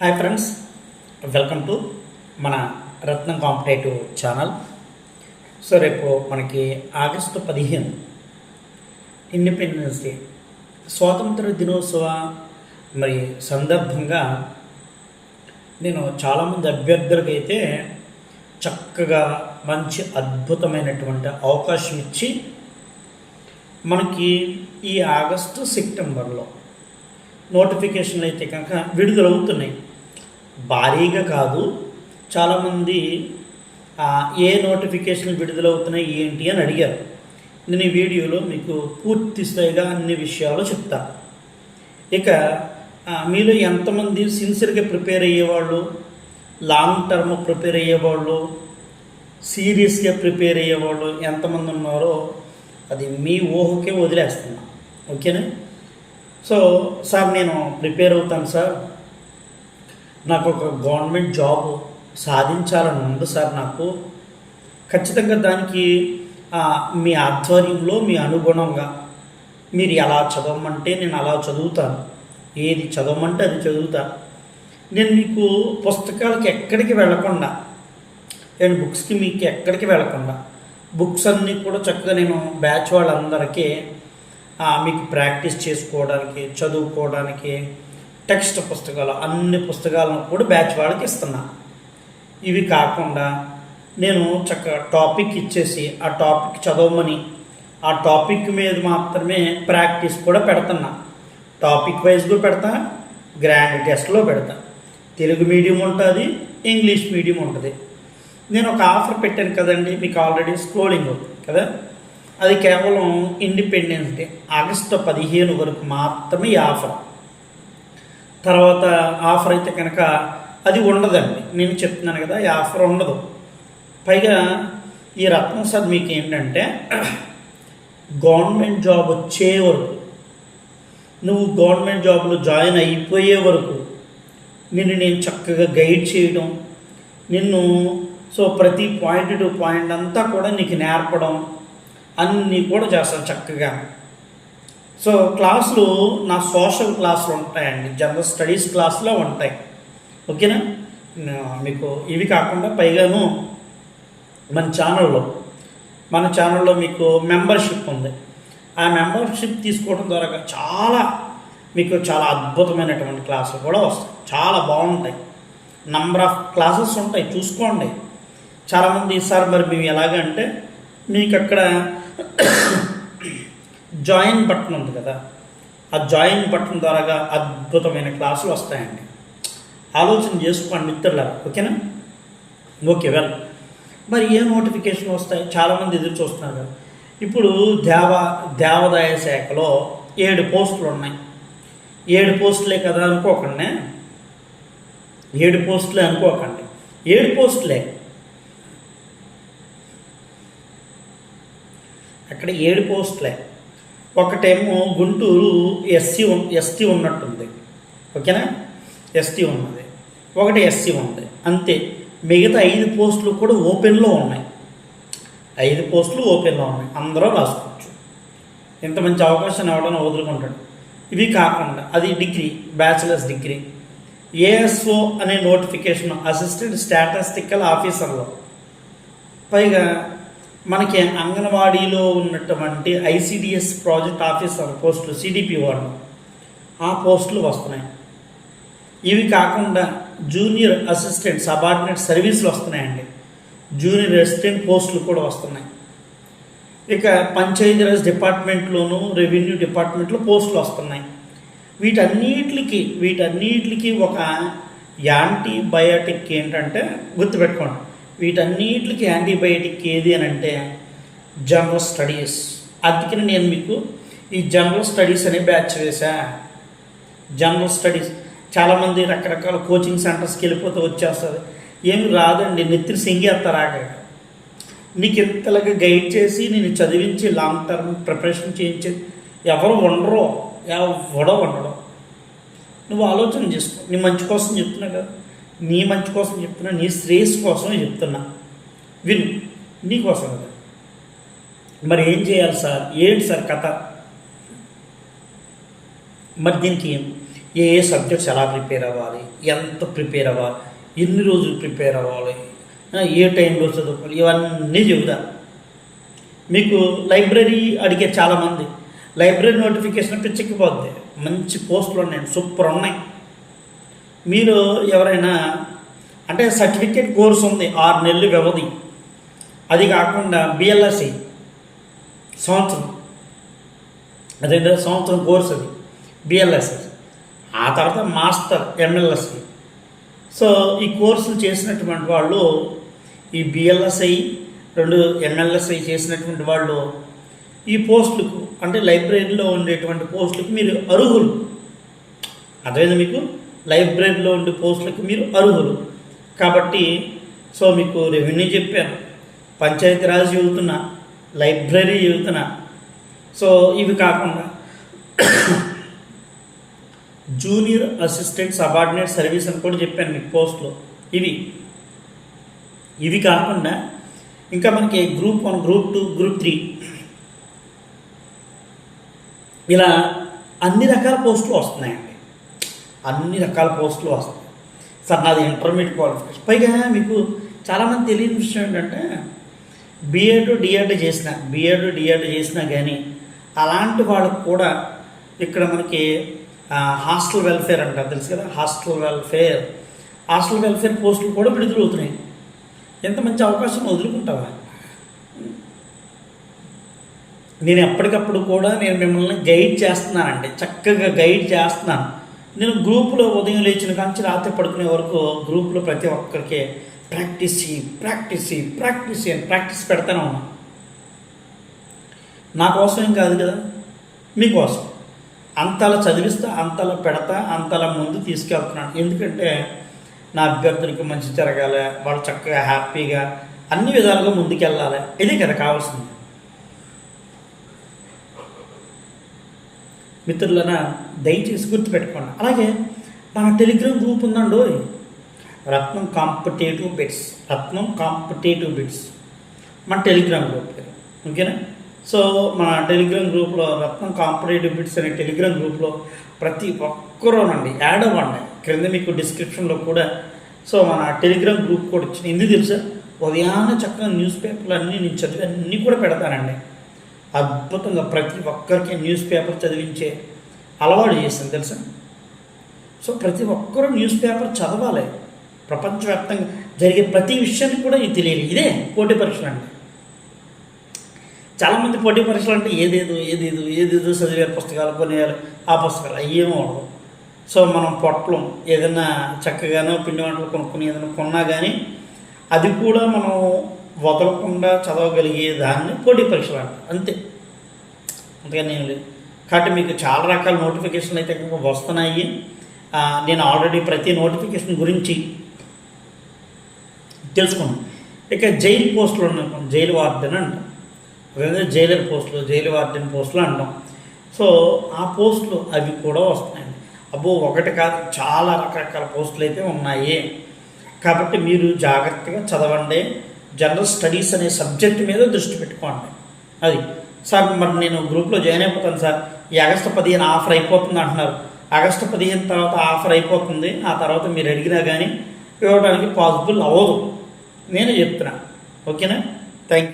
Hi friends welcome to మన రత్నం competitive channel. So రేపు మనకి ఆగస్టు పదిహేను ఇండిపెండెన్స్ డే స్వాతంత్ర దినోత్సవ మరి సందర్భంగా నేను చాలామంది అభ్యర్థులకైతే అయితే చక్కగా మంచి అద్భుతమైనటువంటి అవకాశం ఇచ్చి మనకి ఈ ఆగస్టు సెప్టెంబర్లో నోటిఫికేషన్లు అయితే కనుక విడుదలవుతున్నాయి. భారీగా కాదు చాలామంది ఏ నోటిఫికేషన్లు విడుదలవుతున్నాయి ఏంటి అని అడిగారు. నేను ఈ వీడియోలో మీకు పూర్తి స్థాయిగా అన్ని విషయాలు చెప్తా. ఇక మీలో ఎంతమంది సిన్సియర్గా ప్రిపేర్ అయ్యేవాళ్ళు లాంగ్ టర్మ్ ప్రిపేర్ అయ్యేవాళ్ళు సీరియస్గా ప్రిపేర్ అయ్యేవాళ్ళు ఎంతమంది ఉన్నారో అది మీ ఊహకే వదిలేస్తున్నా. ఓకేనా? సో సార్ నేను ప్రిపేర్ అవుతాను సార్. నాకు ఒక గవర్నమెంట్ జాబ్ సాధించాలని ఉంది సార్ నాకు. ఖచ్చితంగా దానికి మీ ఆధ్వర్యంలో మీ అనుగుణంగా మీరు ఎలా చదవమంటే నేను అలా చదువుతాను. ఏది చదవమంటే అది చదువుతాను నేను మీకు పుస్తకాలకి ఎక్కడికి వెళ్ళకుండా నేను బుక్స్కి మీకు ఎక్కడికి వెళ్ళకుండా బుక్స్ అన్నీ కూడా చక్కగా నేను బ్యాచ్ వాళ్ళందరికీ మీకు ప్రాక్టీస్ చేసుకోవడానికి చదువుకోవడానికి టెక్స్ట్ పుస్తకాలు అన్ని పుస్తకాలను కూడా బ్యాచ్ వాళ్ళకి ఇస్తున్నా. ఇవి కాకుండా నేను చక్కగా టాపిక్ ఇచ్చేసి ఆ టాపిక్ చదవమని ఆ టాపిక్ మీద మాత్రమే ప్రాక్టీస్ కూడా పెడుతున్నా. టాపిక్ వైజ్గా పెడతా గ్రాండ్ టెస్ట్లో పెడతా. తెలుగు మీడియం ఉంటుంది ఇంగ్లీష్ మీడియం ఉంటుంది. నేను ఒక ఆఫర్ పెట్టాను కదండి మీకు ఆల్రెడీ స్క్రోలింగ్ కదా? అది కేవలం ఇండిపెండెన్స్ డే ఆగస్టు పదిహేను వరకు మాత్రమే ఈ ఆఫర్. తర్వాత ఆఫర్ అయితే కనుక అది ఉండదండి. నేను చెప్తున్నాను కదా ఈ ఆఫర్ ఉండదు. పైగా ఈ రత్నం సార్ మీకు ఏంటంటే గవర్నమెంట్ జాబ్ వచ్చే వరకు నువ్వు గవర్నమెంట్ జాబ్లో జాయిన్ అయిపోయే వరకు నిన్ను నేను చక్కగా గైడ్ చేయడం నిన్ను సో ప్రతి పాయింట్ టు పాయింట్ అంతా కూడా నీకు నేర్పడం అన్నీ కూడా చేస్తాను చక్కగా. సో క్లాసులు నా సోషల్ క్లాసులు ఉంటాయండి. జనరల్ స్టడీస్ క్లాసులో ఉంటాయి. ఓకేనా? మీకు ఇవి కాకుండా పైగాను మన ఛానల్లో మన ఛానల్లో మీకు మెంబర్షిప్ ఉంది. ఆ మెంబర్షిప్ తీసుకోవడం ద్వారా చాలా మీకు చాలా అద్భుతమైనటువంటి క్లాసులు కూడా వస్తాయి. చాలా బాగుంటాయి. నంబర్ ఆఫ్ క్లాసెస్ ఉంటాయి. చూసుకోండి. చాలామంది సార్ మరి మేము ఎలాగంటే మీకు అక్కడ జాయిన్ బటన్ ఉంది కదా ఆ జాయిన్ బటన్ ద్వారా అద్భుతమైన క్లాసులు వస్తాయండి. ఆలోచన చేసుకోండి మిత్రులారా ఓకేనా? Okay well. మరి ఏ నోటిఫికేషన్ వస్తాయి? చాలామంది ఎదురు చూస్తున్నారు కదా. ఇప్పుడు దేవ దేవాదాయ శాఖలో ఏడు పోస్టులు ఉన్నాయి. ఏడు పోస్టులే కదా అనుకోకండి. ఏడు పోస్టులే అనుకోకండి. ఏడు పోస్టులే. అక్కడ ఏడు పోస్టులే. ఒకటేమో గుంటూరు ఎస్సీ ఎస్టీ ఉన్నట్టుంది. ఓకేనా? ఎస్టీ ఉన్నది. ఒకటి ఎస్సీ ఉంది. అంతే. మిగతా ఐదు పోస్టులు కూడా ఓపెన్లో ఉన్నాయి. ఐదు పోస్టులు ఓపెన్లో ఉన్నాయి. అందరూ రాసుకోవచ్చు. ఇంత మంచి అవకాశం ఎవడన్నా వదులుకుంటాడు. ఇవి కాకుండా అది డిగ్రీ బ్యాచిలర్స్ డిగ్రీ. ఏఎస్ఓ అనే నోటిఫికేషన్ అసిస్టెంట్ స్టాటిస్టికల్ ఆఫీసర్లో. పైగా మనకి అంగన్వాడీలో ఉన్నటువంటి ఐసిడిఎస్ ప్రాజెక్ట్ ఆఫీసర్ పోస్టులు సిడిపి వాళ్ళు ఆ పోస్టులు వస్తున్నాయి. ఇవి కాకుండా జూనియర్ అసిస్టెంట్ సబార్డినేట్ సర్వీసులు వస్తున్నాయండి. జూనియర్ అసిస్టెంట్ పోస్టులు కూడా వస్తున్నాయి. ఇక పంచాయతీరాజ్ డిపార్ట్మెంట్లోనూ రెవెన్యూ డిపార్ట్మెంట్లో పోస్టులు వస్తున్నాయి. వీటన్నిటికి వీటన్నిటికి ఒక యాంటీబయాటిక్ ఏంటంటే గుర్తుపెట్టుకోండి. వీటన్నిటికి యాంటీబయాటిక్ ఏది అని అంటే జనరల్ స్టడీస్. అందుకని నేను మీకు ఈ జనరల్ స్టడీస్ అనే బ్యాచ్ వేశా. General studies. చాలామంది రకరకాల కోచింగ్ సెంటర్స్కి వెళ్ళిపోతే వచ్చేస్తుంది. ఏమి రాదండి నెత్తిరి సింగేస్తారాక నీకు ఇంతలాగా గైడ్ చేసి నేను చదివించి లాంగ్ టర్మ్ ప్రిపరేషన్ చేయించి ఎవరు ఉండరో ఎవడో ఉండడం. నువ్వు ఆలోచన చేసుకో. నీ మంచి కోసం చెప్తున్నా కదా. నీ మంచి కోసం చెప్తున్నా నీ శ్రేయస్సు కోసమే చెప్తున్నా. విను నీకోసం కదా మరి ఏం చేయాలి సార్? ఏంటి సార్ కథ? మరి దీనికి ఏ ఏ సబ్జెక్ట్స్ ఎలా ప్రిపేర్ అవ్వాలి? ఎంత ప్రిపేర్ అవ్వాలి? ఎన్ని రోజులు ప్రిపేర్ అవ్వాలి? ఏ టైంలో చదువుకోవాలి? ఇవన్నీ చెబుదా మీకు లైబ్రరీ అడిగే చాలామంది లైబ్రరీ నోటిఫికేషన్ పిచ్చెక్కిపోద్ది మంచి పోస్టులు ఉన్నాయి సూపర్ ఉన్నాయి. మీరు ఎవరైనా అంటే సర్టిఫికేట్ కోర్స్ ఉంది ఆరు నెలలు వ్యవధి. అది కాకుండా బిఎల్ఎస్సి సంవత్సరం. అదే సంవత్సరం కోర్స్ అది బిఎల్ఎస్సి ఆ తర్వాత మాస్టర్ ఎంఎల్ఎస్సి సో ఈ కోర్సులు చేసినటువంటి వాళ్ళు ఈ బిఎల్ఎస్ఐ రెండు ఎంఎల్ఎస్ఐ చేసినటువంటి వాళ్ళు ఈ పోస్టులకు అంటే లైబ్రరీలో ఉండేటువంటి పోస్టులకు మీరు అర్హులు. అదేవిధంగా మీకు? లైబ్రరీలో ఉండే పోస్టులకి మీరు అర్హులు. కాబట్టి సో మీకు రెవెన్యూ చెప్పాను పంచాయతీరాజ్ చదువుతున్నా లైబ్రరీ చెబుతున్నా సో ఇవి కాకుండా జూనియర్ అసిస్టెంట్ సబార్డినేట్ సర్వీస్ అని కూడా చెప్పాను మీకు పోస్ట్లో. ఇవి. ఇవి కాకుండా ఇంకా మనకి group one group two group three. ఇలా అన్ని రకాల పోస్టులు వస్తున్నాయి. అన్ని రకాల పోస్టులు వస్తాయి. సార్ నాది ఇంటర్మీడియట్ క్వాలిఫికేషన్. పైగా మీకు చాలామంది తెలియని విషయం ఏంటంటే బీఎడ్ డిఎడ్ చేసిన బీఎడ్ డిఎడ్ చేసినా కానీ అలాంటి వాళ్ళకు కూడా ఇక్కడ మనకి హాస్టల్ వెల్ఫేర్ అంటారు తెలుసు కదా? Hostel welfare. హాస్టల్ వెల్ఫేర్ పోస్టులు కూడా విడుదలవుతున్నాయి ఎంత మంచి అవకాశం వదులుకుంటావా? నేను ఎప్పటికప్పుడు కూడా నేను మిమ్మల్ని గైడ్ చేస్తున్నానండి. చక్కగా గైడ్ చేస్తున్నాను. నేను గ్రూపులో ఉదయం లేచిన కాంచి రాత్రి పడుకునే వరకు గ్రూపులో ప్రతి ఒక్కరికి ప్రాక్టీస్ చేయి ప్రాక్టీస్ చేయి ప్రాక్టీస్ చేయి అని ప్రాక్టీస్ పెడతానే ఉన్నా. నా కోసం ఏం కాదు కదా? మీకోసం అంతలా చదివిస్తా అంతలా పెడతా అంతలా ముందు తీసుకెళ్తున్నాను. ఎందుకంటే నా అభ్యర్థులకు మంచి జరగాలి వాళ్ళు చక్కగా హ్యాపీగా అన్ని విధాలుగా ముందుకెళ్ళాలి. ఇదే కదా కావాల్సింది. మిత్రులన దయచేసి గుర్తుపెట్టుకోండి. అలాగే మన Telegram group ఉందండో Ratnam competitive bits. Ratnam competitive bits. మన టెలిగ్రామ్ గ్రూప్ పేరు. ఓకేనా? సో మన టెలిగ్రామ్ గ్రూప్లో రత్నం కాంపిటేటివ్ బిట్స్ అనే టెలిగ్రామ్ గ్రూప్లో ప్రతి ఒక్కరూనండి యాడ్ అవ్వండి. క్రింద మీకు డిస్క్రిప్షన్లో కూడా. సో మన టెలిగ్రామ్ గ్రూప్ కూడా వచ్చింది. ఎందుకు తెలుసా? ఉదయాన్నే చక్కగా న్యూస్ పేపర్లు అన్నీ నేను చదివి అన్నీ కూడా పెడతానండి. అద్భుతంగా ప్రతి ఒక్కరికి న్యూస్ పేపర్ చదివించే అలవాటు చేసింది తెలుసా? సో ప్రతి ఒక్కరూ న్యూస్ పేపర్ చదవాలి. ప్రపంచవ్యాప్తంగా జరిగే ప్రతి విషయాన్ని కూడా ఇది తెలియాలి. ఇదే పోటీ పరీక్షలు అంటే. చాలామంది పోటీ పరీక్షలు అంటే ఏదేదో ఏదేదో ఏదేదో చదివే పుస్తకాలు కొనేయాలి ఆ పుస్తకాలు అయ్యేమో ఉండవు. సో మనం పొట్టలం ఏదైనా చక్కగానో పిండి వంటలు కొనుక్కుని ఏదైనా కొన్నా కానీ అది కూడా మనం వదలకుండా చదవగలిగే దాన్ని పోటీ పరీక్షలు అంటారు అంతే. అంతేగాని ఏం లేదు. కాబట్టి మీకు చాలా రకాల నోటిఫికేషన్లు అయితే వస్తున్నాయి. నేను ఆల్రెడీ ప్రతి నోటిఫికేషన్ గురించి తెలుసుకున్నాను. ఇక జైలు పోస్టులు ఉన్నాం జైలు వార్డెన్ అంటాం. అదే జైలర్ పోస్టులు జైలు వార్డెన్ పోస్టులు అంటాం. సో ఆ పోస్టులు అవి కూడా వస్తున్నాయండి. అబ్బో ఒకటి కాదు చాలా రకరకాల పోస్టులు అయితే ఉన్నాయి. కాబట్టి మీరు జాగ్రత్తగా చదవండి. జనరల్ స్టడీస్ అనే సబ్జెక్ట్ మీద దృష్టి పెట్టుకోండి. అది సార్ మరి నేను గ్రూప్లో జాయిన్ అయిపోతాను సార్. ఈ ఆగస్టు పదిహేను ఆఫర్ అయిపోతుంది అంటున్నారు. ఆగస్టు పదిహేను తర్వాత ఆఫర్ అయిపోతుంది. ఆ తర్వాత మీరు అడిగినా కానీ ఇవ్వడానికి పాసిబుల్ అవ్వదు. నేను చెప్తున్నా. ఓకేనా?